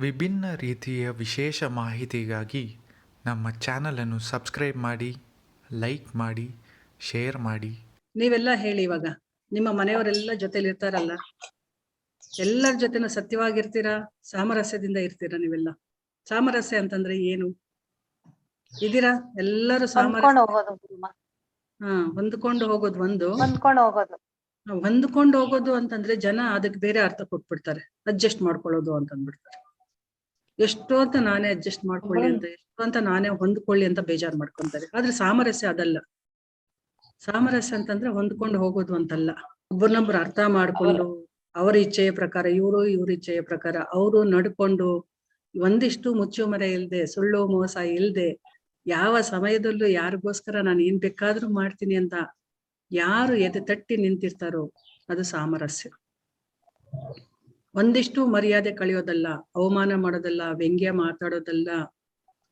ವಿಭಿನ್ನ ರೀತಿಯ ವಿಶೇಷ ಮಾಹಿತಿಗಾಗಿ ನಮ್ಮ ಚಾನಲನ್ನು ಸಬ್ಸ್ಕ್ರೈಬ್ ಮಾಡಿ ಲೈಕ್ ಮಾಡಿ ಶೇರ್ ಮಾಡಿ. ನೀವೆಲ್ಲ ಹೇಳಿ ಇವಾಗ. ನಿಮ್ಮ ಮನೆಯವರೆಲ್ಲ ಜೊತೆಲಿ ಇರ್ತಾರಲ್ಲ ಎಲ್ಲರ ಜೊತೆನೂ ಸತ್ಯವಾಗಿರ್ತೀರಾ? ಸಾಮರಸ್ಯದಿಂದ ಇರ್ತೀರಾ ನೀವೆಲ್ಲ? ಸಾಮರಸ್ಯ ಅಂತಂದ್ರೆ ಏನು? ಇದೀರಾ ಎಲ್ಲರೂ ಸಾಮರಸ್ಯ? ಹೊಂದ್ಕೊಂಡು ಹೋಗೋದು ಗುರುಮ. ಹಾ ಹೊಂದ್ಕೊಂಡು ಹೋಗೋದು ಒಂದು. ಹೊಂದ್ಕೊಂಡು ಹೋಗೋದು. ಹೊಂದ್ಕೊಂಡು ಹೋಗೋದು ಅಂತಂದ್ರೆ ಜನ ಅದಕ್ಕೆ ಬೇರೆ ಅರ್ಥ ಕೊಟ್ಬಿಡ್ತಾರೆ. ಅಡ್ಜಸ್ಟ್ ಮಾಡ್ಕೊಳ್ಳೋದು ಅಂತ ಅಂದ್ಬಿಡ್ತಾರೆ ಎಷ್ಟು ಅಂತ ನಾನೇ ಅಡ್ಜಸ್ಟ್ ಮಾಡ್ಕೊಳ್ಳಿ ಅಂತ ಎಷ್ಟು ಅಂತ ನಾನೇ ಹೊಂದ್ಕೊಳ್ಳಿ ಅಂತ ಬೇಜಾರ್ ಮಾಡ್ಕೊಂತಾರೆ. ಆದ್ರೆ ಸಾಮರಸ್ಯ ಅದಲ್ಲ. ಸಾಮರಸ್ಯ ಅಂತಂದ್ರೆ ಹೊಂದ್ಕೊಂಡು ಹೋಗೋದು ಅಂತಲ್ಲ. ಒಬ್ಬರನ್ನೊಬ್ರು ಅರ್ಥ ಮಾಡ್ಕೊಂಡು ಅವರ ಇಚ್ಛೆಯ ಪ್ರಕಾರ ಇವರು ಇವ್ರ ಇಚ್ಛೆಯ ಪ್ರಕಾರ ಅವರು ನಡ್ಕೊಂಡು ಒಂದಿಷ್ಟು ಮುಚ್ಚು ಮರೆ ಇಲ್ದೆ ಸುಳ್ಳು ಮೋಸ ಇಲ್ದೆ ಯಾವ ಸಮಯದಲ್ಲೂ ಯಾರಿಗೋಸ್ಕರ ನಾನು ಏನ್ ಬೇಕಾದ್ರೂ ಮಾಡ್ತೀನಿ ಅಂತ ಯಾರು ಎದೆ ತಟ್ಟಿ ನಿಂತಿರ್ತಾರೋ ಅದು ಸಾಮರಸ್ಯ. ಒಂದಿಷ್ಟು ಮರ್ಯಾದೆ ಕಳೆಯೋದಲ್ಲ, ಅವಮಾನ ಮಾಡೋದಲ್ಲ, ವ್ಯಂಗ್ಯ ಮಾತಾಡೋದಲ್ಲ,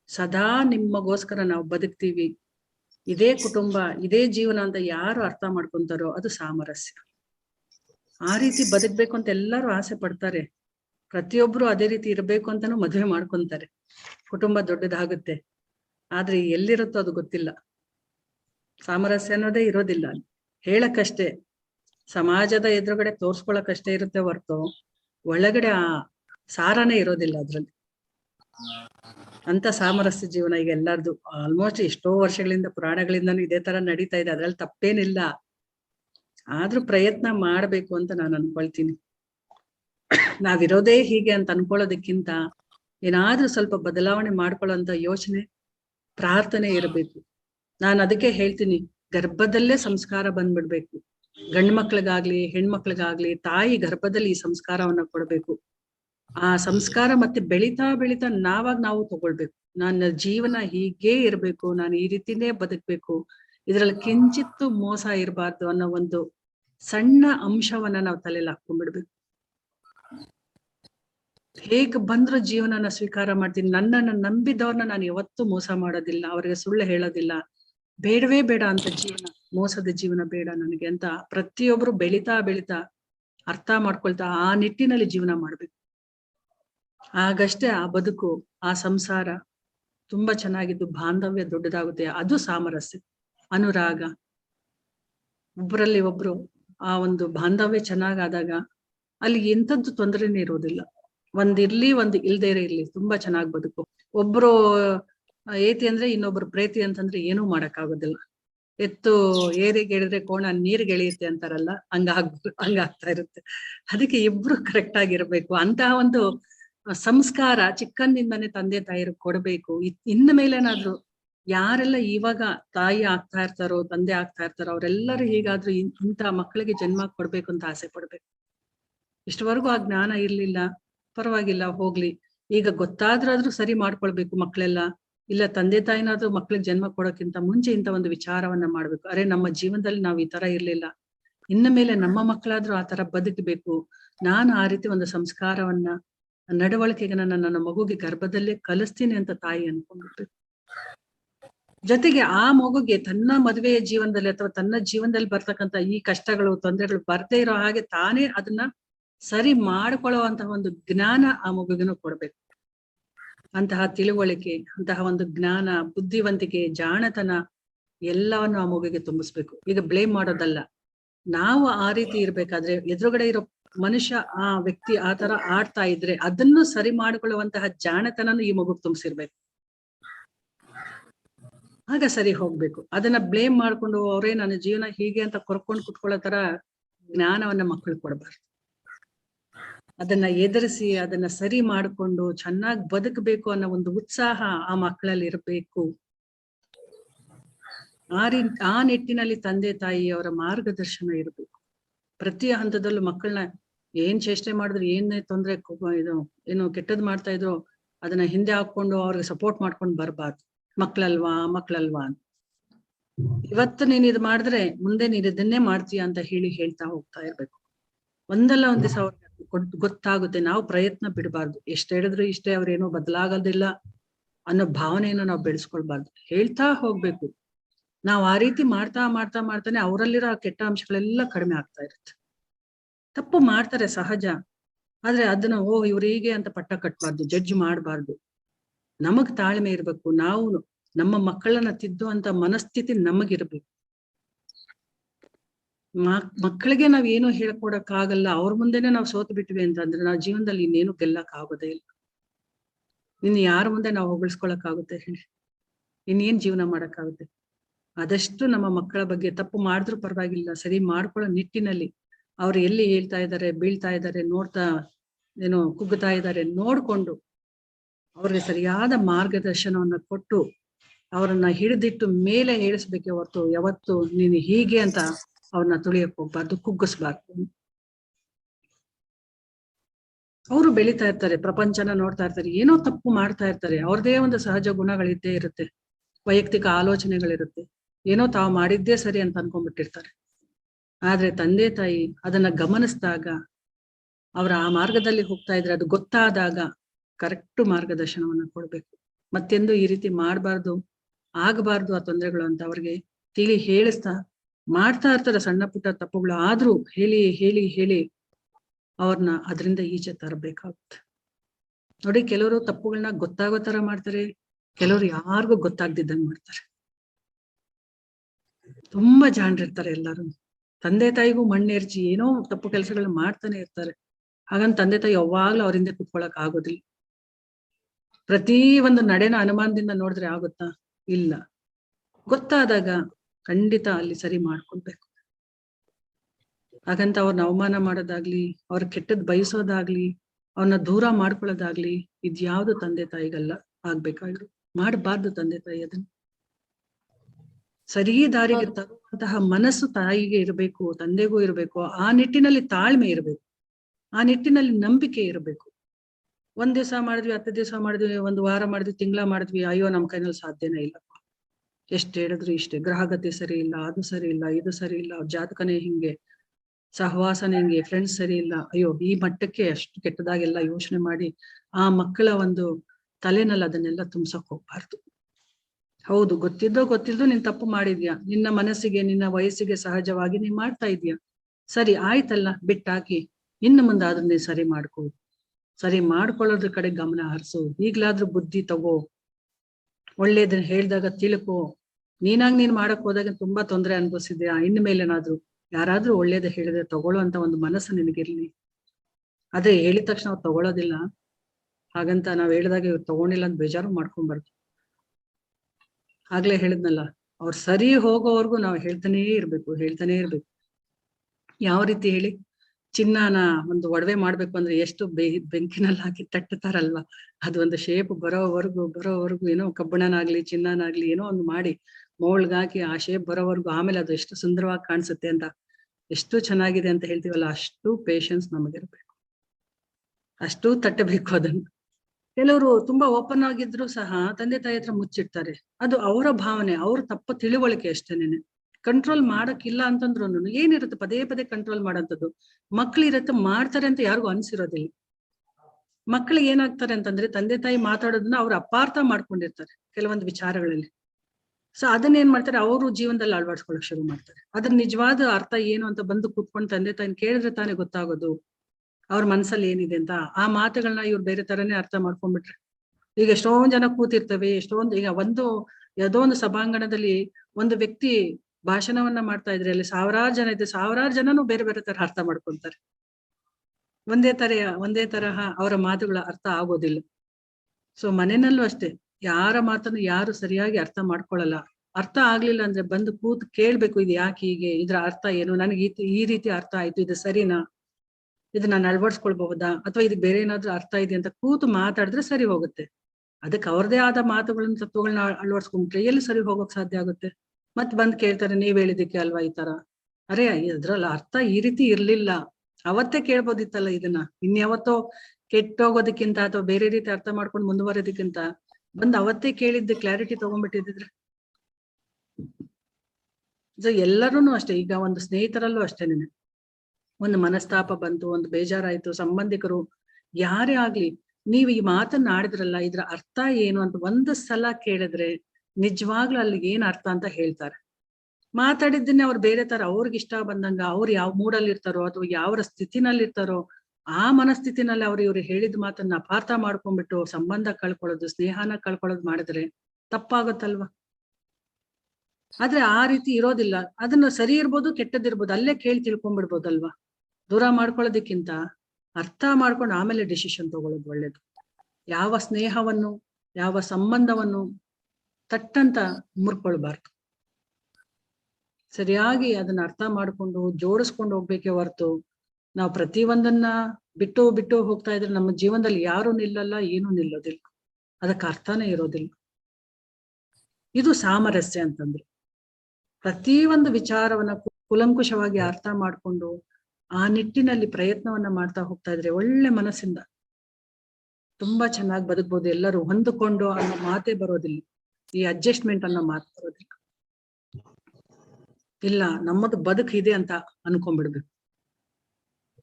ಸದಾ ನಿಮ್ಮಗೋಸ್ಕರ ನಾವು ಬದುಕ್ತೀವಿ. ಇದೇ ಕುಟುಂಬ, ಇದೇ ಜೀವನ ಅಂತ ಯಾರು ಅರ್ಥ ಮಾಡ್ಕೊಂತಾರೋ ಅದು ಸಾಮರಸ್ಯ. ಆ ರೀತಿ ಬದುಕ್ಬೇಕು ಅಂತ ಎಲ್ಲರೂ ಆಸೆ ಪಡ್ತಾರೆ. ಪ್ರತಿಯೊಬ್ರು ಅದೇ ರೀತಿ ಇರ್ಬೇಕು ಅಂತಾನು ಮದುವೆ ಮಾಡ್ಕೊಂತಾರೆ. ಕುಟುಂಬ ದೊಡ್ಡದಾಗುತ್ತೆ. ಆದ್ರೆ ಎಲ್ಲಿರುತ್ತೋ ಅದು ಗೊತ್ತಿಲ್ಲ. ಸಾಮರಸ್ಯ ಅನ್ನೋದೇ ಇರೋದಿಲ್ಲ. ಹೇಳಕ್ಕಷ್ಟೇ. ಸಮಾಜದ ಎದುರುಗಡೆ ತೋರ್ಸ್ಕೊಳಕ್ಕಷ್ಟೇ ಇರುತ್ತೆ ಹೊರ್ತು. ಒಳಗಡೆ ಆ ಸಾರನೇ ಇರೋದಿಲ್ಲ ಅದ್ರಲ್ಲಿ. ಅಂತ ಸಾಮರಸ್ಯ ಜೀವನ ಈಗ ಎಲ್ಲಾರ್ದು. ಆಲ್ಮೋಸ್ಟ್ ಎಷ್ಟೋ ವರ್ಷಗಳಿಂದ ಪುರಾಣಗಳಿಂದ ಇದೇ ತರ ನಡೀತಾ ಇದೆ. ಅದ್ರಲ್ಲಿ ತಪ್ಪೇನಿಲ್ಲ. ಆದ್ರೂ ಪ್ರಯತ್ನ ಮಾಡ್ಬೇಕು ಅಂತ ನಾನು ಅನ್ಕೊಳ್ತೀನಿ. ನಾವಿರೋದೇ ಹೀಗೆ ಅಂತ ಅನ್ಕೊಳ್ಳೋದಕ್ಕಿಂತ ಏನಾದ್ರೂ ಸ್ವಲ್ಪ ಬದಲಾವಣೆ ಮಾಡ್ಕೊಳ್ಳೋಂತ ಯೋಚನೆ, ಪ್ರಾರ್ಥನೆ ಇರಬೇಕು. ನಾನು ಅದಕ್ಕೆ ಹೇಳ್ತೀನಿ. ಗರ್ಭದಲ್ಲೇ ಸಂಸ್ಕಾರ ಬಂದ್ಬಿಡ್ಬೇಕು. ಗಂಡ್ ಮಕ್ಳಿಗಾಗ್ಲಿ, ಹೆಣ್ಮಕ್ಳಿಗಾಗ್ಲಿ, ತಾಯಿ ಗರ್ಭದಲ್ಲಿ ಈ ಸಂಸ್ಕಾರವನ್ನ ಕೊಡ್ಬೇಕು. ಆ ಸಂಸ್ಕಾರ ಮತ್ತೆ ಬೆಳಿತಾ ಬೆಳಿತಾ ನಾವಾಗ ನಾವು ತಗೊಳ್ಬೇಕು. ನನ್ನ ಜೀವನ ಹೀಗೇ ಇರ್ಬೇಕು, ನಾನು ಈ ರೀತಿನೇ ಬದುಕ್ಬೇಕು. ಇದ್ರಲ್ಲಿ ಕಿಂಚಿತ್ತು ಮೋಸ ಇರಬಾರ್ದು ಅನ್ನೋ ಒಂದು ಸಣ್ಣ ಅಂಶವನ್ನ ನಾವು ತಲೆಯಲ್ಲಿ ಹಾಕೊಂಡ್ಬಿಡ್ಬೇಕು ಹೇಗ್ ಬಂದ್ರು ಜೀವನನ ಸ್ವೀಕಾರ ಮಾಡ್ತೀನಿ. ನನ್ನನ್ನು ನಂಬಿದವ್ರನ್ನ ನಾನು ಯಾವತ್ತೂ ಮೋಸ ಮಾಡೋದಿಲ್ಲ. ಅವ್ರಿಗೆ ಸುಳ್ಳು ಹೇಳೋದಿಲ್ಲ. ಬೇಡವೇ ಬೇಡ ಅಂತ ಜೀವನ. ಮೋಸದ ಜೀವನ ಬೇಡ ನನಗೆ ಅಂತ ಪ್ರತಿಯೊಬ್ರು ಬೆಳಿತಾ ಬೆಳಿತಾ ಅರ್ಥ ಮಾಡ್ಕೊಳ್ತಾ ಆ ನಿಟ್ಟಿನಲ್ಲಿ ಜೀವನ ಮಾಡ್ಬೇಕು. ಆಗಷ್ಟೇ ಆ ಬದುಕು, ಆ ಸಂಸಾರ ತುಂಬಾ ಚೆನ್ನಾಗಿದ್ದು ಬಾಂಧವ್ಯ ದೊಡ್ಡದಾಗುತ್ತೆ. ಅದು ಸಾಮರಸ್ಯ, ಅನುರಾಗ. ಒಬ್ಬರಲ್ಲಿ ಒಬ್ರು ಆ ಒಂದು ಬಾಂಧವ್ಯ ಚೆನ್ನಾಗಾದಾಗ ಅಲ್ಲಿ ಎಂಥದ್ದು ತೊಂದರೆನೇ ಇರೋದಿಲ್ಲ. ಒಂದಿರ್ಲಿ ಒಂದು ಇಲ್ದೇರೆ ಇಲ್ದೇ ಇರ್ಲಿ ತುಂಬಾ ಚೆನ್ನಾಗ್ ಬದುಕು. ಒಬ್ರು ಏತಿ ಅಂದ್ರೆ ಇನ್ನೊಬ್ರು ಪ್ರೇತಿ ಅಂತಂದ್ರೆ ಏನೂ ಮಾಡಕ್ಕಾಗೋದಿಲ್ಲ. ಎತ್ತು ಏರಿಗೆ ಗೆಳಿದ್ರೆ ಕೋಣ ನೀರ್ಗೆ ಎಳೆಯುತ್ತೆ ಅಂತಾರಲ್ಲ ಹಂಗಾಗ್ ಹಂಗಾಗ್ತಾ ಇರುತ್ತೆ. ಅದಕ್ಕೆ ಇಬ್ರು ಕರೆಕ್ಟ್ ಆಗಿರ್ಬೇಕು. ಅಂತ ಒಂದು ಸಂಸ್ಕಾರ ಚಿಕ್ಕಂದಿಂದಾನೇ ತಂದೆ ತಾಯಿರು ಕೊಡ್ಬೇಕು. ಇನ್ನ ಮೇಲೇನಾದ್ರೂ ಯಾರೆಲ್ಲ ಇವಾಗ ತಾಯಿ ಆಗ್ತಾ ಇರ್ತಾರೋ, ತಂದೆ ಆಗ್ತಾ ಇರ್ತಾರೋ, ಅವರೆಲ್ಲರೂ ಹೀಗಾದ್ರೂ ಇಂತ ಮಕ್ಕಳಿಗೆ ಜನ್ಮ ಕೊಡ್ಬೇಕು ಅಂತ ಆಸೆ ಪಡ್ಬೇಕು. ಇಷ್ಟವರೆಗೂ ಆ ಜ್ಞಾನ ಇರ್ಲಿಲ್ಲ. ಪರವಾಗಿಲ್ಲ, ಹೋಗ್ಲಿ. ಈಗ ಗೊತ್ತಾದ್ರಾದ್ರೂ ಸರಿ ಮಾಡ್ಕೊಳ್ಬೇಕು ಮಕ್ಕಳೆಲ್ಲ. ಇಲ್ಲ, ತಂದೆ ತಾಯಿನಾದ್ರೂ ಮಕ್ಳಿಗೆ ಜನ್ಮ ಕೊಡೋಕ್ಕಿಂತ ಮುಂಚೆ ಇಂಥ ಒಂದು ವಿಚಾರವನ್ನ ಮಾಡ್ಬೇಕು. ಅರೆ, ನಮ್ಮ ಜೀವನದಲ್ಲಿ ನಾವು ಈ ತರ ಇರ್ಲಿಲ್ಲ. ಇನ್ನ ಮೇಲೆ ನಮ್ಮ ಮಕ್ಕಳಾದ್ರೂ ಆ ತರ ಬದುಕಬೇಕು. ನಾನು ಆ ರೀತಿ ಒಂದು ಸಂಸ್ಕಾರವನ್ನ, ನಡವಳಿಕೆಗೆ ನನ್ನ ನನ್ನ ಮಗುಗೆ ಗರ್ಭದಲ್ಲೇ ಕಲಿಸ್ತೀನಿ ಅಂತ ತಾಯಿ ಅನ್ಕೊಂಡ್ಬಿಟ್ಟು ಜೊತೆಗೆ ಆ ಮಗುಗೆ ತನ್ನ ಮದುವೆಯ ಜೀವನದಲ್ಲಿ ಅಥವಾ ತನ್ನ ಜೀವನದಲ್ಲಿ ಬರ್ತಕ್ಕಂತ ಈ ಕಷ್ಟಗಳು, ತೊಂದರೆಗಳು ಬರ್ದೇ ಇರೋ ಹಾಗೆ ತಾನೇ ಅದನ್ನ ಸರಿ ಮಾಡ್ಕೊಳ್ಳುವಂತಹ ಒಂದು ಜ್ಞಾನ ಆ ಮಗುಗೂ ಕೊಡ್ಬೇಕು. ಅಂತಹ ತಿಳುವಳಿಕೆ, ಅಂತಹ ಒಂದು ಜ್ಞಾನ, ಬುದ್ಧಿವಂತಿಕೆ, ಜಾಣತನ ಎಲ್ಲವನ್ನು ಆ ಮಗುವಿಗೆ ತುಂಬಿಸ್ಬೇಕು. ಈಗ ಬ್ಲೇಮ್ ಮಾಡೋದಲ್ಲ. ನಾವು ಆ ರೀತಿ ಇರ್ಬೇಕಾದ್ರೆ ಎದುರುಗಡೆ ಇರೋ ಮನುಷ್ಯ, ಆ ವ್ಯಕ್ತಿ ಆ ತರ ಆಡ್ತಾ ಇದ್ರೆ ಅದನ್ನು ಸರಿ ಮಾಡಿಕೊಳ್ಳುವಂತಹ ಜಾಣತನನು ಈ ಮಗುಗ್ ತುಂಬಿಸಿರ್ಬೇಕು. ಆಗ ಸರಿ ಹೋಗ್ಬೇಕು. ಅದನ್ನ ಬ್ಲೇಮ್ ಮಾಡ್ಕೊಂಡು ಅವರೇ ನನ್ನ ಜೀವನ ಹೀಗೆ ಅಂತ ಕೊರ್ಕೊಂಡು ಕುತ್ಕೊಳ್ಳೋ ತರ ಜ್ಞಾನವನ್ನ ಮಕ್ಕಳು ಕೊಡಬಾರ್ದು. ಅದನ್ನ ಎದುರಿಸಿ, ಅದನ್ನ ಸರಿ ಮಾಡಿಕೊಂಡು ಚೆನ್ನಾಗಿ ಬದುಕಬೇಕು ಅನ್ನೋ ಒಂದು ಉತ್ಸಾಹ ಆ ಮಕ್ಕಳಲ್ಲಿ ಇರಬೇಕು. ಆ ರೀ, ಆ ನಿಟ್ಟಿನಲ್ಲಿ ತಂದೆ ತಾಯಿಯವರ ಮಾರ್ಗದರ್ಶನ ಇರಬೇಕು. ಪ್ರತಿ ಹಂತದಲ್ಲೂ ಮಕ್ಕಳನ್ನ ಏನ್ ಚೇಷ್ಟೆ ಮಾಡಿದ್ರು, ಏನೇ ತೊಂದ್ರೆ ಇದು, ಏನು ಕೆಟ್ಟದ್ ಮಾಡ್ತಾ ಇದ್ರು, ಅದನ್ನ ಹಿಂದೆ ಹಾಕೊಂಡು ಅವ್ರಿಗೆ ಸಪೋರ್ಟ್ ಮಾಡ್ಕೊಂಡು ಬರ್ಬಾರ್ದು. ಮಕ್ಳಲ್ವಾ ಮಕ್ಳಲ್ವಾ ಅಂತ. ಇವತ್ತು ನೀನ್ ಇದು ಮಾಡಿದ್ರೆ ಮುಂದೆ ನೀನ್ ಇದನ್ನೇ ಮಾಡ್ತೀಯ ಅಂತ ಹೇಳಿ ಹೇಳ್ತಾ ಹೋಗ್ತಾ ಇರ್ಬೇಕು. ಒಂದಲ್ಲ ಒಂದ್ ದಿವಸ ಅವ್ರಿಗೆ ಗೊತ್ತಾಗುತ್ತೆ. ನಾವು ಪ್ರಯತ್ನ ಬಿಡಬಾರ್ದು. ಎಷ್ಟ್ ಹೇಳಿದ್ರು ಇಷ್ಟೇ ಅವ್ರೇನೋ ಬದಲಾಗೋದಿಲ್ಲ ಅನ್ನೋ ಭಾವನೆಯನ್ನ ನಾವು ಬೆಳೆಸ್ಕೊಳ್ಬಾರ್ದು. ಹೇಳ್ತಾ ಹೋಗ್ಬೇಕು. ನಾವು ಆ ರೀತಿ ಮಾಡ್ತಾ ಮಾಡ್ತಾ, ಮಾಡ್ತಾನೆ ಅವರಲ್ಲಿರೋ ಆ ಕೆಟ್ಟ ಅಂಶಗಳೆಲ್ಲ ಕಡಿಮೆ ಆಗ್ತಾ ಇರುತ್ತೆ. ತಪ್ಪು ಮಾಡ್ತಾರೆ ಸಹಜ. ಆದ್ರೆ ಅದನ್ನ, ಓ, ಇವ್ರು ಹೀಗೆ ಅಂತ ಪಟ್ಟ ಕಟ್ಬಾರ್ದು, ಜಡ್ಜ್ ಮಾಡಬಾರ್ದು. ನಮಗ್ ತಾಳ್ಮೆ ಇರ್ಬೇಕು. ನಾವು ನಮ್ಮ ಮಕ್ಕಳನ್ನ ತಿದ್ದುವಂತ ಮನಸ್ಥಿತಿ ನಮಗಿರ್ಬೇಕು. ಮಕ್ಕಳಿಗೆ ನಾವ್ ಏನು ಹೇಳ್ಕೊಡಕ್ ಆಗಲ್ಲ ಅವ್ರ ಮುಂದೆನೆ ನಾವು ಸೋತ್ ಬಿಟ್ವಿ ಅಂತಂದ್ರೆ ನಾವ್ ಜೀವನದಲ್ಲಿ ಇನ್ನೇನು ಗೆಲ್ಲಕ್ ಆಗೋದೇ ಇಲ್ಲ. ನಿನ್ನ ಯಾರ ಮುಂದೆ ನಾವು ಹೊಗಳಿಸ್ಕೊಳಕ್ ಆಗುತ್ತೆ ಹೇಳಿ. ಇನ್ನೇನ್ ಜೀವನ ಮಾಡಕ್ಕಾಗುತ್ತೆ. ಆದಷ್ಟು ನಮ್ಮ ಮಕ್ಕಳ ಬಗ್ಗೆ ತಪ್ಪು ಮಾಡಿದ್ರು ಪರವಾಗಿಲ್ಲ, ಸರಿ ಮಾಡ್ಕೊಳ್ಳೋ ನಿಟ್ಟಿನಲ್ಲಿ ಅವ್ರು ಎಲ್ಲಿ ಹೇಳ್ತಾ ಇದ್ದಾರೆ ಬೀಳ್ತಾ ಇದ್ದಾರೆ ನೋಡ್ತಾ, ಏನೋ ಕುಗ್ಗುತ್ತಾ ಇದ್ದಾರೆ ನೋಡ್ಕೊಂಡು ಅವ್ರಿಗೆ ಸರಿಯಾದ ಮಾರ್ಗದರ್ಶನವನ್ನ ಕೊಟ್ಟು ಅವರನ್ನ ಹಿಡಿದಿಟ್ಟು ಮೇಲೆ ಏಳಿಸ್ಬೇಕೆ ಹೊರತು ಯಾವತ್ತು ನೀನು ಹೀಗೆ ಅಂತ ಅವ್ರನ್ನ ತುಳಿಯಕ್ ಹೋಗ್ಬಾರ್ದು ಕುಗ್ಗಿಸ್ಬಾರ್ದು ಅವರು ಬೆಳಿತಾ ಇರ್ತಾರೆ, ಪ್ರಪಂಚನ ನೋಡ್ತಾ ಇರ್ತಾರೆ, ಏನೋ ತಪ್ಪು ಮಾಡ್ತಾ ಇರ್ತಾರೆ, ಅವ್ರದೇ ಒಂದು ಸಹಜ ಗುಣಗಳಿದ್ದೇ ಇರುತ್ತೆ, ವೈಯಕ್ತಿಕ ಆಲೋಚನೆಗಳಿರುತ್ತೆ, ಏನೋ ತಾವು ಮಾಡಿದ್ದೇ ಸರಿ ಅಂತ ಅನ್ಕೊಂಡ್ಬಿಟ್ಟಿರ್ತಾರೆ. ಆದ್ರೆ ತಂದೆ ತಾಯಿ ಅದನ್ನ ಗಮನಿಸಿದಾಗ, ಅವರ ಆ ಮಾರ್ಗದಲ್ಲಿ ಹೋಗ್ತಾ ಇದ್ರೆ ಅದು ಗೊತ್ತಾದಾಗ ಕರೆಕ್ಟ್ ಮಾರ್ಗದರ್ಶನವನ್ನ ಕೊಡ್ಬೇಕು. ಮತ್ತೆಂದು ಈ ರೀತಿ ಮಾಡಬಾರ್ದು, ಆಗಬಾರ್ದು ಆ ತೊಂದರೆಗಳು ಅಂತ ಅವ್ರಿಗೆ ತಿಳಿ ಹೇಳಿಸ್ತಾ ಮಾಡ್ತಾ ಇರ್ತಾರೆ ಸಣ್ಣ ಪುಟ್ಟ ತಪ್ಪುಗಳು, ಆದ್ರೂ ಹೇಳಿ ಹೇಳಿ ಹೇಳಿ ಅವ್ರನ್ನ ಅದರಿಂದ ಈಚೆ ತರಬೇಕಾಗುತ್ತೆ. ನೋಡಿ, ಕೆಲವರು ತಪ್ಪುಗಳನ್ನ ಗೊತ್ತಾಗೋ ತರ ಮಾಡ್ತಾರೆ, ಕೆಲವರು ಯಾರಿಗೂ ಗೊತ್ತಾಗ್ದಿದ್ದಂಗೆ ಮಾಡ್ತಾರೆ. ತುಂಬಾ ಜಾಣರಿರ್ತಾರೆ ಎಲ್ಲರೂ. ತಂದೆ ತಾಯಿಗೂ ಮಣ್ಣೆರ್ಚಿ, ಏನೋ ತಪ್ಪು ಕೆಲಸಗಳನ್ನ ಮಾಡ್ತಾನೆ ಇರ್ತಾರೆ. ಹಾಗಂತ ತಂದೆ ತಾಯಿ ಯಾವಾಗ್ಲೂ ಅವರಿಂದ ಕುತ್ಕೊಳಕ್ ಆಗೋದಿಲ್ಲ. ಪ್ರತಿ ಒಂದು ನಡೆನ ಅನುಮಾನದಿಂದ ನೋಡಿದ್ರೆ ಆಗುತ್ತಾ? ಇಲ್ಲ. ಗೊತ್ತಾದಾಗ ಖಂಡಿತ ಅಲ್ಲಿ ಸರಿ ಮಾಡ್ಕೊಳ್ಬೇಕು. ಹಾಗಂತ ಅವ್ರನ್ನ ಅವಮಾನ ಮಾಡೋದಾಗ್ಲಿ ಅವ್ರ ಕೆಟ್ಟದ್ ಬಯಸೋದಾಗ್ಲಿ ಅವ್ರನ್ನ ದೂರ ಮಾಡ್ಕೊಳ್ಳೋದಾಗ್ಲಿ ಇದ್ಯಾವ್ದು ತಂದೆ ತಾಯಿಗಲ್ಲ ಆಗ್ಬೇಕಾದ್ರು ಮಾಡಬಾರ್ದು ತಂದೆ ತಾಯಿ ಅದನ್ನ. ಸರಿ ದಾರಿಗೆ ತರುವಂತಹ ಮನಸ್ಸು ತಾಯಿಗೆ ಇರಬೇಕು ತಂದೆಗೂ ಇರಬೇಕು ಆ ನಿಟ್ಟಿನಲ್ಲಿ ತಾಳ್ಮೆ ಇರಬೇಕು ಆ ನಿಟ್ಟಿನಲ್ಲಿ ನಂಬಿಕೆ ಇರಬೇಕು. ಒಂದ್ ದಿವಸ ಮಾಡಿದ್ವಿ ಹತ್ತು ದಿವಸ ಮಾಡಿದ್ವಿ ಒಂದು ವಾರ ಮಾಡಿದ್ವಿ ತಿಂಗಳ ಮಾಡಿದ್ವಿ ಅಯ್ಯೋ ನಮ್ ಕೈನಲ್ಲಿ ಸಾಧ್ಯನೇ ಇಲ್ಲ. ಎಷ್ಟ್ ಹೇಳಿದ್ರು ಇಷ್ಟೇ. ಗ್ರಹಗತಿ ಸರಿ ಇಲ್ಲ, ಅದು ಸರಿ ಇಲ್ಲ, ಇದು ಸರಿ ಇಲ್ಲ ಜಾತಕನೇ ಹಿಂಗೆ, ಸಹವಾಸನೆ ಹಿಂಗೆ ಫ್ರೆಂಡ್ಸ್ ಸರಿ ಇಲ್ಲ. ಅಯ್ಯೋ, ಈ ಮಟ್ಟಕ್ಕೆ ಅಷ್ಟು ಕೆಟ್ಟದಾಗೆಲ್ಲ ಯೋಚನೆ ಮಾಡಿ ಆ ಮಕ್ಕಳ ಒಂದು ತಲೆನಲ್ಲಿ ಅದನ್ನೆಲ್ಲ ತುಂಬಿಸಕ್ ಹೋಗ್ಬಾರ್ದು. ಹೌದು, ಗೊತ್ತಿದ್ದೋ ಗೊತ್ತಿಲ್ದೋ ನೀನ್ ತಪ್ಪು ಮಾಡಿದ್ಯಾ? ನಿನ್ನ ಮನಸ್ಸಿಗೆ, ನಿನ್ನ ವಯಸ್ಸಿಗೆ ಸಹಜವಾಗಿ ನೀನ್ ಮಾಡ್ತಾ ಇದೀಯ? ಸರಿ, ಆಯ್ತಲ್ಲ, ಬಿಟ್ಟಾಕಿ, ಇನ್ನು ಮುಂದೆ ನೀನ್ ಸರಿ ಮಾಡ್ಕೋ. ಸರಿ ಮಾಡ್ಕೊಳ್ಳೋದ್ರ ಕಡೆ ಗಮನ ಹರಿಸು. ಈಗ್ಲಾದ್ರೂ ಬುದ್ಧಿ ತಗೋ. ಒಳ್ಳೇದನ್ನ ಹೇಳ್ದಾಗ ತಿಳ್ಕೊ. ನೀನಾಗ್ ನೀನ್ ಮಾಡಕ್ ಹೋದಾಗ ತುಂಬಾ ತೊಂದರೆ ಅನ್ಭವಿಸಿದ್ಯಾ? ಇನ್ ಮೇಲೇನಾದ್ರೂ? ಯಾರಾದ್ರೂ ಒಳ್ಳೇದ ಹೇಳಿದ್ರೆ ತಗೊಳ್ಳೋ ಅಂತ ಒಂದು ಮನಸ್ಸು ನಿನಗಿರ್ಲಿ. ಅದೇ ಹೇಳಿದ ತಕ್ಷಣ ಅವ್ರು ತಗೊಳ್ಳೋದಿಲ್ಲ ಹಾಗಂತ ನಾವ್ ಹೇಳಿದಾಗ ಇವ್ರು ತಗೊಂಡಿಲ್ಲ ಅಂತ ಬೇಜಾರು ಮಾಡ್ಕೊಂಬಾರ್ದು. ಆಗ್ಲೇ ಹೇಳಿದ್ನಲ್ಲ, ಅವ್ರು ಸರಿ ಹೋಗೋವರೆಗೂ ನಾವು ಹೇಳ್ತಾನೇ ಇರ್ಬೇಕು, ಹೇಳ್ತಾನೆ ಇರ್ಬೇಕು. ಯಾವ ರೀತಿ ಹೇಳಿ? ಚಿನ್ನನ ಒಂದು ಒಡವೆ ಮಾಡ್ಬೇಕು ಅಂದ್ರೆ ಎಷ್ಟು ಬೆ ಬೆಂಕಿನಲ್ಲಿ ಹಾಕಿ ತಟ್ಟತಾರಲ್ವಾ ಅದು ಒಂದು ಶೇಪ್ ಬರೋವರೆಗೂ ಬರೋವರೆಗೂ ಏನೋ ಕಬ್ಬಣನಾಗ್ಲಿ, ಚಿನ್ನನಾಗ್ಲಿ ಏನೋ ಒಂದು ಮಾಡಿ. ಮೋಳ್ಗ್ ಹಾಕಿ ಆ ಶೇಪ್ ಬರೋವರೆಗೂ ಆಮೇಲೆ ಅದು ಎಷ್ಟು ಸುಂದರವಾಗಿ ಕಾಣಿಸುತ್ತೆ ಅಂತ ಎಷ್ಟು ಚೆನ್ನಾಗಿದೆ ಅಂತ ಹೇಳ್ತೀವಲ್ಲ, ಅಷ್ಟು ಪೇಶನ್ಸ್ ನಮಗಿರ್ಬೇಕು. ಅಷ್ಟು ತಟ್ಟಬೇಕು ಅದನ್ನ. ಕೆಲವರು ತುಂಬಾ ಓಪನ್ ಆಗಿದ್ರು ಸಹ ತಂದೆ ತಾಯಿ ಹತ್ರ ಮುಚ್ಚಿಡ್ತಾರೆ. ಅದು ಅವರ ಭಾವನೆ, ಅವ್ರ ತಪ್ಪ ತಿಳುವಳಿಕೆ ಅಷ್ಟೇನೆ. ಕಂಟ್ರೋಲ್ ಮಾಡಕ್ಕಿಲ್ಲ ಅಂತಂದ್ರು ಏನಿರುತ್ತೆ, ಪದೇ ಪದೇ ಕಂಟ್ರೋಲ್ ಮಾಡೋಂಥದ್ದು. ಮಕ್ಳು ಇರತ್ತೆ, ಮಾಡ್ತಾರೆ ಅಂತ ಯಾರಿಗೂ ಅನ್ಸಿರೋದಿಲ್ಲ. ಮಕ್ಳಿಗೆ ಏನಾಗ್ತಾರೆ ಅಂತಂದ್ರೆ ತಂದೆ ತಾಯಿ ಮಾತಾಡೋದನ್ನ ಅವ್ರು ಅಪಾರ್ಥ ಮಾಡ್ಕೊಂಡಿರ್ತಾರೆ ಕೆಲವೊಂದು ವಿಚಾರಗಳಲ್ಲಿ. ಸೊ ಅದನ್ನ ಏನ್ ಮಾಡ್ತಾರೆ? ಅವರು ಜೀವನದಲ್ಲಿ ಅಳವಡಿಸ್ಕೊಳಕ್ ಶುರು ಮಾಡ್ತಾರೆ. ಅದ್ರ ನಿಜವಾದ ಅರ್ಥ ಏನು ಅಂತ ಬಂದು ಕೂತ್ಕೊಂಡು ತಂದೆ ತಾನು ಕೇಳಿದ್ರೆ ತಾನೇ ಗೊತ್ತಾಗೋದು. ಅವ್ರ ಮನ್ಸಲ್ಲಿ ಏನಿದೆ ಅಂತ. ಆ ಮಾತುಗಳನ್ನ ಇವ್ರು ಬೇರೆ ತರನೇ ಅರ್ಥ ಮಾಡ್ಕೊಂಡ್ಬಿಟ್ರೆ. ಈಗ ಎಷ್ಟೊಂದ್ ಜನ ಕೂತಿರ್ತವೆ, ಎಷ್ಟೊಂದು ಈಗ ಒಂದು, ಯಾವುದೋ ಒಂದು ಸಭಾಂಗಣದಲ್ಲಿ ಒಂದು ವ್ಯಕ್ತಿ ಭಾಷಣವನ್ನ ಮಾಡ್ತಾ ಇದ್ರೆ, ಅಲ್ಲಿ ಸಾವಿರಾರು ಜನ ಇದ್ರೆ ಸಾವಿರಾರು ಜನನು ಬೇರೆ ಬೇರೆ ತರ ಅರ್ಥ ಮಾಡ್ಕೊಂತಾರೆ. ಒಂದೇ ತರ ಒಂದೇ ತರಹ ಅವರ ಮಾತುಗಳ ಅರ್ಥ ಆಗೋದಿಲ್ಲ. ಸೊ ಮನೆಯಲ್ಲೂ ಅಷ್ಟೇ. ಯಾರ ಮಾತನ್ನು ಯಾರು ಸರಿಯಾಗಿ ಅರ್ಥ ಮಾಡ್ಕೊಳ್ಳಲ್ಲ. ಅರ್ಥ ಆಗ್ಲಿಲ್ಲ ಅಂದ್ರೆ ಬಂದು ಕೂತ್ ಕೇಳ್ಬೇಕು, ಇದು ಯಾಕೆ ಹೀಗೆ? ಇದ್ರ ಅರ್ಥ ಏನು? ನನಗೆ ಈ ರೀತಿ ಅರ್ಥ ಆಯ್ತು, ಇದು ಸರಿನಾ? ಇದು ನಾನು ಅಳವಡಿಸ್ಕೊಳ್ಬಹುದಾ? ಅಥವಾ ಇದು ಬೇರೆ ಏನಾದ್ರೂ ಅರ್ಥ ಇದೆ ಅಂತ ಕೂತು ಮಾತಾಡಿದ್ರೆ ಸರಿ ಹೋಗುತ್ತೆ. ಅದಕ್ಕೆ ಅವ್ರದೇ ಆದ ಮಾತುಗಳನ್ನ, ತತ್ವಗಳನ್ನ ಅಳವಡಿಸ್ಕೊಂಡ್ಬಿಟ್ರೆ ಎಲ್ಲಿ ಸರಿ ಹೋಗೋಕ್ ಸಾಧ್ಯ ಆಗುತ್ತೆ? ಮತ್ ಬಂದ್ ಕೇಳ್ತಾರೆ, ನೀವ್ ಹೇಳಿದಕ್ಕೆ ಅಲ್ವಾ ಈ ತರ ಅರೆ, ಇದ್ರಲ್ಲ ಅರ್ಥ ಈ ರೀತಿ ಇರ್ಲಿಲ್ಲ. ಅವತ್ತೇ ಕೇಳ್ಬೋದಿತ್ತಲ್ಲ ಇದನ್ನ. ಇನ್ಯಾವತ್ತೋ ಕೆಟ್ಟೋಗೋದಕ್ಕಿಂತ ಅಥವಾ ಬೇರೆ ರೀತಿ ಅರ್ಥ ಮಾಡ್ಕೊಂಡು ಮುಂದುವರೆದಕ್ಕಿಂತ ಬಂದ್ ಅವತ್ತೇ ಕೇಳಿದ್ದು ಕ್ಲಾರಿಟಿ ತಗೊಂಡ್ಬಿಟ್ಟಿದ್ರೆ ಎಲ್ಲರೂ ಅಷ್ಟೇ, ಈಗ ಒಂದು ಸ್ನೇಹಿತರಲ್ಲೂ ಅಷ್ಟೇನೆ ಒಂದು ಮನಸ್ತಾಪ ಬಂತು, ಒಂದು ಬೇಜಾರಾಯ್ತು, ಸಂಬಂಧಿಕರು, ಯಾರೇ ಆಗ್ಲಿ, ನೀವು ಈ ಮಾತನ್ನ ಆಡಿದ್ರಲ್ಲ, ಇದ್ರ ಅರ್ಥ ಏನು ಅಂತ ಒಂದು ಸಲ ಕೇಳಿದ್ರೆ ನಿಜವಾಗ್ಲೂ ಅಲ್ಲಿ ಏನ್ ಅರ್ಥ ಅಂತ ಹೇಳ್ತಾರೆ. ಮಾತಾಡಿದ್ದನ್ನೇ ಅವ್ರು ಬೇರೆ ತರ ಅವ್ರಿಗೆ ಇಷ್ಟ ಬಂದಂಗ, ಅವ್ರು ಯಾವ ಮೂಡಲ್ಲಿ ಇರ್ತಾರೋ ಅಥವಾ ಯಾವ ಸ್ಥಿತಿನಲ್ಲಿ ಇರ್ತಾರೋ ಆ ಮನಸ್ಥಿತಿನಲ್ಲಿ ಅವ್ರು ಇವ್ರು ಹೇಳಿದ ಮಾತನ್ನ ಅಪಾರ್ಥ ಮಾಡ್ಕೊಂಡ್ಬಿಟ್ಟು ಸಂಬಂಧ ಕಳ್ಕೊಳ್ಳೋದು, ಸ್ನೇಹನ ಕಳ್ಕೊಳ್ಳೋದು ಮಾಡಿದ್ರೆ ತಪ್ಪಾಗುತ್ತಲ್ವಾ? ಆದ್ರೆ ಆ ರೀತಿ ಇರೋದಿಲ್ಲ. ಅದನ್ನ ಸರಿ ಇರ್ಬೋದು ಕೆಟ್ಟದಿರ್ಬೋದು ಅಲ್ಲೇ ಕೇಳಿ ತಿಳ್ಕೊಂಡ್ಬಿಡ್ಬೋದಲ್ವಾ? ದೂರ ಮಾಡ್ಕೊಳ್ಳೋದಕ್ಕಿಂತ ಅರ್ಥ ಮಾಡ್ಕೊಂಡು ಆಮೇಲೆ ಡಿಸಿಷನ್ ತಗೊಳ್ಳೋದು ಒಳ್ಳೇದು. ಯಾವ ಸ್ನೇಹವನ್ನು, ಯಾವ ಸಂಬಂಧವನ್ನು ತಟ್ಟಂತ ಮುರ್ಕೊಳ್ಬಾರ್ದು. ಸರಿಯಾಗಿ ಅದನ್ನ ಅರ್ಥ ಮಾಡ್ಕೊಂಡು ಜೋಡಿಸ್ಕೊಂಡು ಹೋಗ್ಬೇಕೇ ಹೊರತು ನಾವು ಪ್ರತಿಯೊಂದನ್ನ ಬಿಟ್ಟು ಬಿಟ್ಟು ಹೋಗ್ತಾ ಇದ್ರೆ ನಮ್ಮ ಜೀವನದಲ್ಲಿ ಯಾರು ನಿಲ್ಲಲ್ಲ, ಏನು ನಿಲ್ಲೋದಿಲ್ಲ. ಅದಕ್ಕೆ ಅರ್ಥನೇ ಇರೋದಿಲ್ಲ. ಇದು ಸಾಮರಸ್ಯ ಅಂತಂದ್ರೆ. ಪ್ರತಿ ಒಂದು ವಿಚಾರವನ್ನ ಕುಲಂಕುಷವಾಗಿ ಅರ್ಥ ಮಾಡ್ಕೊಂಡು ಆ ನಿಟ್ಟಿನಲ್ಲಿ ಪ್ರಯತ್ನವನ್ನ ಮಾಡ್ತಾ ಹೋಗ್ತಾ ಇದ್ರೆ ಒಳ್ಳೆ ಮನಸ್ಸಿಂದ ತುಂಬಾ ಚೆನ್ನಾಗಿ ಬದುಕ್ಬೋದು. ಎಲ್ಲರೂ ಹೊಂದಿಕೊಂಡು ಅನ್ನೋ ಮಾತೇ ಬರೋದಿಲ್ಲ. ಈ ಅಡ್ಜಸ್ಟ್ಮೆಂಟ್ ಅನ್ನೋ ಮಾತು ಬರೋದಿಲ್ಲ. ಇಲ್ಲ, ನಮ್ಮದು ಬದುಕು ಇದೆ ಅಂತ ಅನ್ಕೊಂಡ್ಬಿಡ್ಬೇಕು.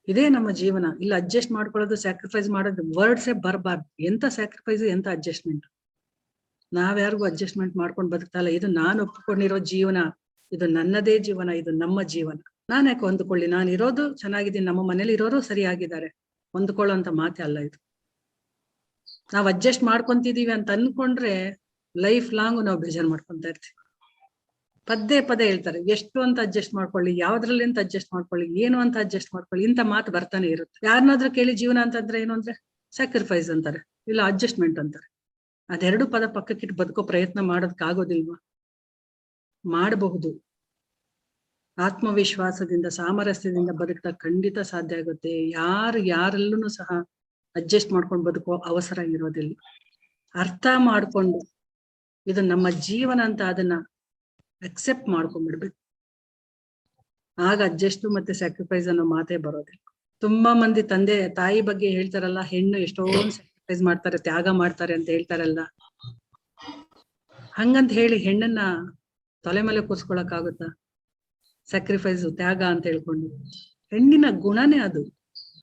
ಇದೇ ನಮ್ಮ ಜೀವನ. ಇಲ್ಲ ಅಡ್ಜಸ್ಟ್ ಮಾಡ್ಕೊಳ್ಳೋದು ಸ್ಯಾಕ್ರಿಫೈಸ್ ಮಾಡೋದು ವರ್ಡ್ಸೇ ಬರಬಾರ್ದು. ಎಂತ ಸ್ಯಾಕ್ರಿಫೈಸ್ ಎಂತ ಅಡ್ಜಸ್ಟ್ಮೆಂಟ್ ನಾವ್ಯಾರಿಗೂ ಅಡ್ಜಸ್ಟ್ಮೆಂಟ್ ಮಾಡ್ಕೊಂಡು ಬದುಕ್ತಲ್ಲ. ಇದು ನಾನು ಒಪ್ಪಿಕೊಂಡಿರೋ ಜೀವನ. ಇದು ನನ್ನದೇ ಜೀವನ, ಇದು ನಮ್ಮ ಜೀವನ. ನಾನು ಯಾಕೆ ಹೊಂದ್ಕೊಳ್ಳಿ? ನಾನು ಇರೋದು ಚೆನ್ನಾಗಿದ್ದೀನಿ, ನಮ್ಮ ಮನೇಲಿ ಇರೋರು ಸರಿಯಾಗಿದ್ದಾರೆ. ಹೊಂದ್ಕೊಳ್ಳೋಂತ ಮಾತೆ ಅಲ್ಲ ಇದು. ನಾವ್ ಅಡ್ಜಸ್ಟ್ ಮಾಡ್ಕೊಂತಿದೀವಿ ಅಂತ ಅನ್ಕೊಂಡ್ರೆ ಲೈಫ್ ಲಾಂಗ್ ನಾವು ಬೇಜಾರ್ ಮಾಡ್ಕೊಂತ ಇರ್ತೀವಿ. ಪದೇ ಪದೇ ಹೇಳ್ತಾರೆ, ಎಷ್ಟು ಅಂತ ಅಡ್ಜಸ್ಟ್ ಮಾಡ್ಕೊಳ್ಳಿ, ಯಾವ್ದ್ರಲ್ಲಿ ಅಂತ ಅಡ್ಜಸ್ಟ್ ಮಾಡ್ಕೊಳ್ಳಿ, ಏನು ಅಂತ ಅಡ್ಜಸ್ಟ್ ಮಾಡ್ಕೊಳ್ಳಿ, ಇಂಥ ಮಾತು ಬರ್ತಾನೆ ಇರುತ್ತೆ. ಯಾರನ್ನಾದ್ರೂ ಕೇಳಿ ಜೀವನ ಅಂತಂದ್ರೆ ಏನು ಅಂದ್ರೆ ಸ್ಯಾಕ್ರಿಫೈಸ್ ಅಂತಾರೆ, ಇಲ್ಲ ಅಡ್ಜಸ್ಟ್ಮೆಂಟ್ ಅಂತಾರೆ. ಅದೆರಡು ಪದ ಪಕ್ಕಕ್ಕಿಟ್ಟು ಬದುಕೋ ಪ್ರಯತ್ನ ಮಾಡೋದಕ್ಕಾಗೋದಿಲ್ವಾ ಮಾಡಬಹುದು. ಆತ್ಮವಿಶ್ವಾಸದಿಂದ, ಸಾಮರಸ್ಯದಿಂದ ಬದುಕ್ತಾ ಖಂಡಿತ ಸಾಧ್ಯ ಆಗುತ್ತೆ. ಯಾರು ಯಾರಲ್ಲೂ ಸಹ ಅಡ್ಜಸ್ಟ್ ಮಾಡ್ಕೊಂಡು ಬದುಕೋ ಅವಸರ ಇರೋದಿಲ್ಲ. ಅರ್ಥ ಮಾಡ್ಕೊಂಡು, ಇದು ನಮ್ಮ ಜೀವನ ಅಂತ ಅದನ್ನ ಅಕ್ಸೆಪ್ಟ್ ಮಾಡ್ಕೊಂಡ್ಬಿಡ್ಬೇಕು. ಆಗ ಅಡ್ಜಸ್ಟ್ ಮತ್ತೆ ಸ್ಯಾಕ್ರಿಫೈಸ್ ಅನ್ನೋ ಮಾತೇ ಬರೋದಿಲ್ಲ. ತುಂಬಾ ಮಂದಿ ತಂದೆ, ತಾಯಿ ಬಗ್ಗೆ ಹೇಳ್ತಾರಲ್ಲ, ಹೆಣ್ಣು ಎಷ್ಟೊಂದು ಸ್ಯಾಕ್ರಿಫೈಸ್ ಮಾಡ್ತಾರೆ, ತ್ಯಾಗ ಮಾಡ್ತಾರೆ ಅಂತ ಹೇಳ್ತಾರಲ್ಲ. ಹಂಗಂತ ಹೇಳಿ ಹೆಣ್ಣನ್ನ ತಲೆ ಮೇಲೆ ಕೂರ್ಸ್ಕೊಳಕ್ ಆಗುತ್ತಾ? ಸ್ಯಾಕ್ರಿಫೈಸ್ ತ್ಯಾಗ ಅಂತ ಹೇಳ್ಕೊಂಡು. ಹೆಣ್ಣಿನ ಗುಣನೇ ಅದು.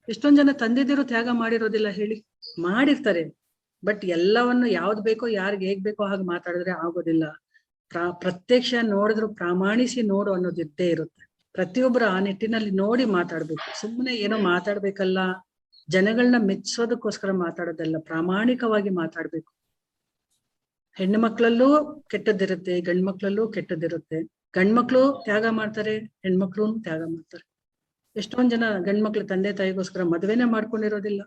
ಎಷ್ಟೊಂದ್ ಜನ ತಂದೆದಿರು ತ್ಯಾಗ ಮಾಡಿರೋದಿಲ್ಲ ಹೇಳಿ ಮಾಡಿರ್ತಾರೆ. ಬಟ್ ಎಲ್ಲವನ್ನು ಯಾವ್ದು ಬೇಕೋ, ಯಾರಿಗೆ ಹೇಗ್ ಬೇಕೋ ಹಾಗೆ ಮಾತಾಡಿದ್ರೆ ಆಗೋದಿಲ್ಲ. ಪ್ರಾ, ಪ್ರತ್ಯಕ್ಷ ನೋಡಿದ್ರು ಪ್ರಾಮಾಣಿಸಿ ನೋಡು ಅನ್ನೋದು ಇದ್ದೇ ಇರುತ್ತೆ. ಪ್ರತಿಯೊಬ್ಬರು ಆ ನಿಟ್ಟಿನಲ್ಲಿ ನೋಡಿ ಮಾತಾಡ್ಬೇಕು. ಸುಮ್ಮನೆ ಏನೋ ಮಾತಾಡ್ಬೇಕಲ್ಲ. ಜನಗಳನ್ನ ಮೆಚ್ಚೋದಕ್ಕೋಸ್ಕರ ಮಾತಾಡೋದಲ್ಲ. ಪ್ರಾಮಾಣಿಕವಾಗಿ ಮಾತಾಡ್ಬೇಕು. ಹೆಣ್ಣು ಮಕ್ಳಲ್ಲೂ ಕೆಟ್ಟದ್ದಿರುತ್ತೆ, ಗಂಡ್ ಮಕ್ಳಲ್ಲೂ ಕೆಟ್ಟದ್ದಿರುತ್ತೆ. ಗಂಡ್ಮಕ್ಳು ತ್ಯಾಗ ಮಾಡ್ತಾರೆ ಹೆಣ್ಮಕ್ಳು ತ್ಯಾಗ ಮಾಡ್ತಾರೆ. ಎಷ್ಟೊಂದ್ ಜನ ಗಂಡ್ಮಕ್ಳು ತಂದೆ ತಾಯಿಗೋಸ್ಕರ ಮದ್ವೆನೇ ಮಾಡ್ಕೊಂಡಿರೋದಿಲ್ಲ.